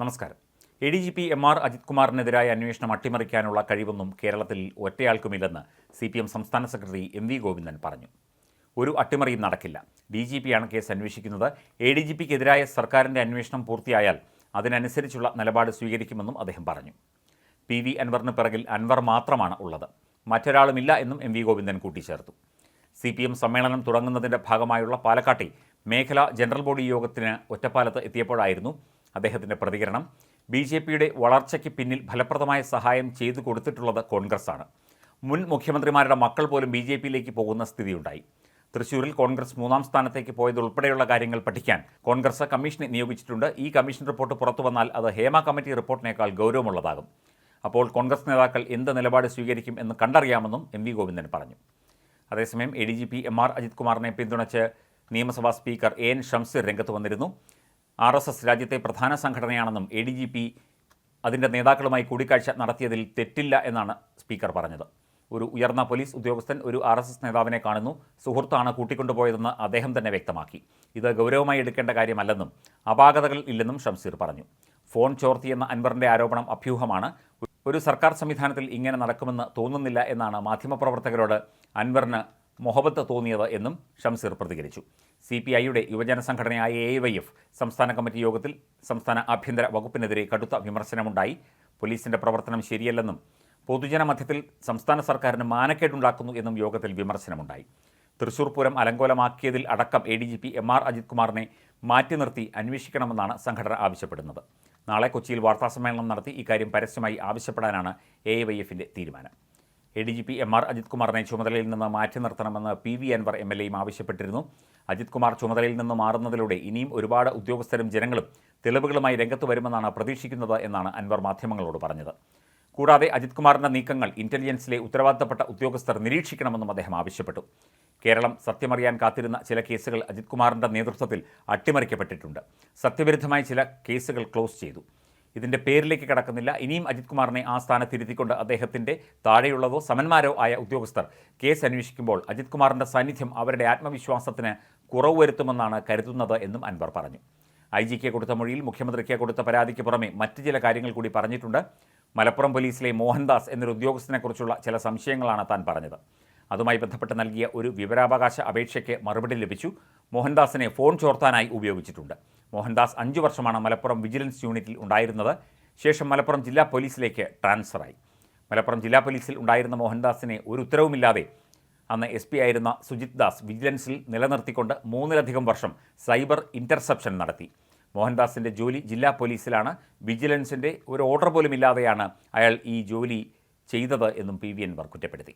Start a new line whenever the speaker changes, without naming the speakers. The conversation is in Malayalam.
നമസ്കാരം. A D G P M R Ajith കുമാറിനെതിരായ അന്വേഷണം അട്ടിമറിക്കാനുള്ള കഴിവൊന്നും കേരളത്തിൽ ഒറ്റയാൾക്കുമില്ലെന്ന് സി പി എം സംസ്ഥാന സെക്രട്ടറി എം വി ഗോവിന്ദൻ പറഞ്ഞു. ഒരു അട്ടിമറിയും നടക്കില്ല. ഡി ജി പിയാണ് കേസ് അന്വേഷിക്കുന്നത്. എ ഡി ജി പിക്കെതിരായ സർക്കാരിന്റെ അന്വേഷണം പൂർത്തിയായാൽ അതിനനുസരിച്ചുള്ള നിലപാട് സ്വീകരിക്കുമെന്നും അദ്ദേഹം പറഞ്ഞു. പി വി അൻവറിന് പിറകിൽ അൻവർ മാത്രമാണ് ഉള്ളത്. മറ്റൊരാളുമില്ല എന്നും എം വി ഗോവിന്ദൻ കൂട്ടിച്ചേർത്തു. സി പി എം സമ്മേളനം തുടങ്ങുന്നതിന്റെ ഭാഗമായുള്ള പാലക്കാട്ടെ മേഖലാ ജനറൽ ബോഡി യോഗത്തിന് ഒറ്റപ്പാലത്ത് എത്തിയപ്പോഴായിരുന്നു അദ്ദേഹത്തിന്റെ പ്രതികരണം ബി ജെ പിയുടെ വളർച്ചയ്ക്ക് പിന്നിൽ ഫലപ്രദമായ സഹായം ചെയ്തു കൊടുത്തിട്ടുള്ളത് കോൺഗ്രസ്സാണ്. മുൻ മുഖ്യമന്ത്രിമാരുടെ മക്കൾ പോലും ബി ജെ പിയിലേക്ക് പോകുന്ന സ്ഥിതിയുണ്ടായി. തൃശൂരിൽ കോൺഗ്രസ് മൂന്നാം സ്ഥാനത്തേക്ക് പോയതുൾപ്പെടെയുള്ള കാര്യങ്ങൾ പഠിക്കാൻ കോൺഗ്രസ് കമ്മീഷനെ നിയോഗിച്ചിട്ടുണ്ട്. ഈ കമ്മീഷൻ റിപ്പോർട്ട് പുറത്തു വന്നാൽ അത് ഹേമ കമ്മിറ്റി റിപ്പോർട്ടിനേക്കാൾ ഗൗരവമുള്ളതാകും. അപ്പോൾ കോൺഗ്രസ് നേതാക്കൾ എന്ത് നിലപാട് സ്വീകരിക്കും എന്ന് കണ്ടറിയാമെന്നും എം വി ഗോവിന്ദൻ പറഞ്ഞു. അതേസമയം A D G P M R Ajith കുമാറിനെ പിന്തുണച്ച് നിയമസഭാ സ്പീക്കർ എ എൻ ഷംസീർ രംഗത്ത് വന്നിരുന്നു. ആർ എസ് എസ് രാജ്യത്തെ പ്രധാന സംഘടനയാണെന്നും എ ഡി ജി പി അതിന്റെ നേതാക്കളുമായി കൂടിക്കാഴ്ച നടത്തിയതിൽ തെറ്റില്ല എന്നാണ് സ്പീക്കർ പറഞ്ഞത്. ഒരു ഉയർന്ന പോലീസ് ഉദ്യോഗസ്ഥൻ ഒരു ആർ എസ് എസ് നേതാവിനെ കാണുന്നു. സുഹൃത്താണ് കൂട്ടിക്കൊണ്ടുപോയതെന്ന് അദ്ദേഹം തന്നെ വ്യക്തമാക്കി. ഇത് ഗൗരവമായി എടുക്കേണ്ട കാര്യമല്ലെന്നും അപാകതകൾ ഇല്ലെന്നും ഷംസീർ പറഞ്ഞു. ഫോൺ ചോർത്തിയെന്ന അൻവറിന്റെ ആരോപണം അഭ്യൂഹമാണ്. ഒരു സർക്കാർ സംവിധാനത്തിൽ ഇങ്ങനെ നടക്കുമെന്ന് തോന്നുന്നില്ല എന്നാണ് മാധ്യമപ്രവർത്തകരോട് അൻവറിന് മൊഹബത്ത് തോന്നിയത് എന്നും ഷംസീർ പ്രതികരിച്ചു. സി പി ഐയുടെ യുവജന സംഘടനയായ എ വൈ എഫ് സംസ്ഥാന കമ്മിറ്റി യോഗത്തിൽ സംസ്ഥാന ആഭ്യന്തര വകുപ്പിനെതിരെ കടുത്ത വിമർശനമുണ്ടായി. പോലീസിന്റെ പ്രവർത്തനം ശരിയല്ലെന്നും പൊതുജന മധ്യത്തിൽ സംസ്ഥാന സർക്കാരിന് മാനക്കേടുണ്ടാക്കുന്നു എന്നും യോഗത്തിൽ വിമർശനമുണ്ടായി. തൃശൂർ പൂരം അലങ്കോലമാക്കിയതിൽ അടക്കം A D G P M R Ajith കുമാറിനെ മാറ്റി നിർത്തി അന്വേഷിക്കണമെന്നാണ് സംഘടന ആവശ്യപ്പെടുന്നത്. നാളെ കൊച്ചിയിൽ വാർത്താസമ്മേളനം നടത്തി ഇക്കാര്യം പരസ്യമായി ആവശ്യപ്പെടാനാണ് എ വൈ എഫിന്റെ തീരുമാനം. A D G P M R Ajith കുമാറിനെ ചുമതലയിൽ നിന്ന് മാറ്റി നിർത്തണമെന്ന് P V Anvar M L എയും ആവശ്യപ്പെട്ടിരുന്നു. അജിത് കുമാർ ചുമതലയിൽ നിന്ന് മാറുന്നതിലൂടെ ഇനിയും ഒരുപാട് ഉദ്യോഗസ്ഥരും ജനങ്ങളും തെളിവുകളുമായി രംഗത്ത് വരുമെന്നാണ് പ്രതീക്ഷിക്കുന്നത് എന്നാണ് അൻവർ മാധ്യമങ്ങളോട് പറഞ്ഞത്. കൂടാതെ അജിത് കുമാറിന്റെ നീക്കങ്ങൾ ഇന്റലിജൻസിലെ ഉത്തരവാദിത്തപ്പെട്ട ഉദ്യോഗസ്ഥർ നിരീക്ഷിക്കണമെന്നും അദ്ദേഹം ആവശ്യപ്പെട്ടു. കേരളം സത്യമറിയാൻ കാത്തിരുന്ന ചില കേസുകൾ അജിത് കുമാറിന്റെ നേതൃത്വത്തിൽ അട്ടിമറിക്കപ്പെട്ടിട്ടുണ്ട്. സത്യവിരുദ്ധമായ ചില കേസുകൾ ക്ലോസ് ചെയ്തു. ഇതിന്റെ പേരിലേക്ക് കടക്കുന്നില്ല. ഇനിയും അജിത് കുമാറിനെ ആ സ്ഥാനത്തിരുത്തിക്കൊണ്ട് അദ്ദേഹത്തിന്റെ താഴെയുള്ളതോ സമന്മാരോ ആയ ഉദ്യോഗസ്ഥർ കേസ് അന്വേഷിക്കുമ്പോൾ അജിത് കുമാറിന്റെ സാന്നിധ്യം അവരുടെ ആത്മവിശ്വാസത്തിന് കുറവ് വരുത്തുമെന്നാണ് കരുതുന്നത് എന്നും അൻവർ പറഞ്ഞു. ഐ ജിക്ക് കൊടുത്ത മൊഴിയിൽ മുഖ്യമന്ത്രിക്ക് കൊടുത്ത പരാതിക്ക് പുറമെ മറ്റ് ചില കാര്യങ്ങൾ കൂടി പറഞ്ഞിട്ടുണ്ട്. മലപ്പുറം പോലീസിലെ മോഹൻദാസ് എന്നൊരു ഉദ്യോഗസ്ഥനെക്കുറിച്ചുള്ള ചില സംശയങ്ങളാണ് താൻ പറഞ്ഞത്. അതുമായി ബന്ധപ്പെട്ട് നൽകിയ ഒരു വിവരാവകാശ അപേക്ഷയ്ക്ക് മറുപടി ലഭിച്ചു. മോഹൻദാസിനെ ഫോൺ ചോർത്താനായി ഉപയോഗിച്ചിട്ടുണ്ട്. മോഹൻദാസ് അഞ്ചു വർഷമാണ് മലപ്പുറം വിജിലൻസ് യൂണിറ്റിൽ ഉണ്ടായിരുന്നത്. ശേഷം മലപ്പുറം ജില്ലാ പോലീസിലേക്ക് ട്രാൻസ്ഫറായി. മലപ്പുറം ജില്ലാ പോലീസിൽ ഉണ്ടായിരുന്ന മോഹൻദാസിനെ ഒരു ഉത്തരവുമില്ലാതെ അന്ന് എസ് പി ആയിരുന്ന സുജിത് ദാസ് വിജിലൻസിൽ നിലനിർത്തിക്കൊണ്ട് മൂന്നിലധികം വർഷം സൈബർ ഇന്റർസെപ്ഷൻ നടത്തി. മോഹൻദാസിന്റെ ജോലി ജില്ലാ പോലീസിലാണ്. വിജിലൻസിന്റെ ഒരു ഓർഡർ പോലും ഇല്ലാതെയാണ് അയാൾ ഈ ജോലി ചെയ്തത് എന്നും പി വി എൻവർ കുറ്റപ്പെടുത്തി.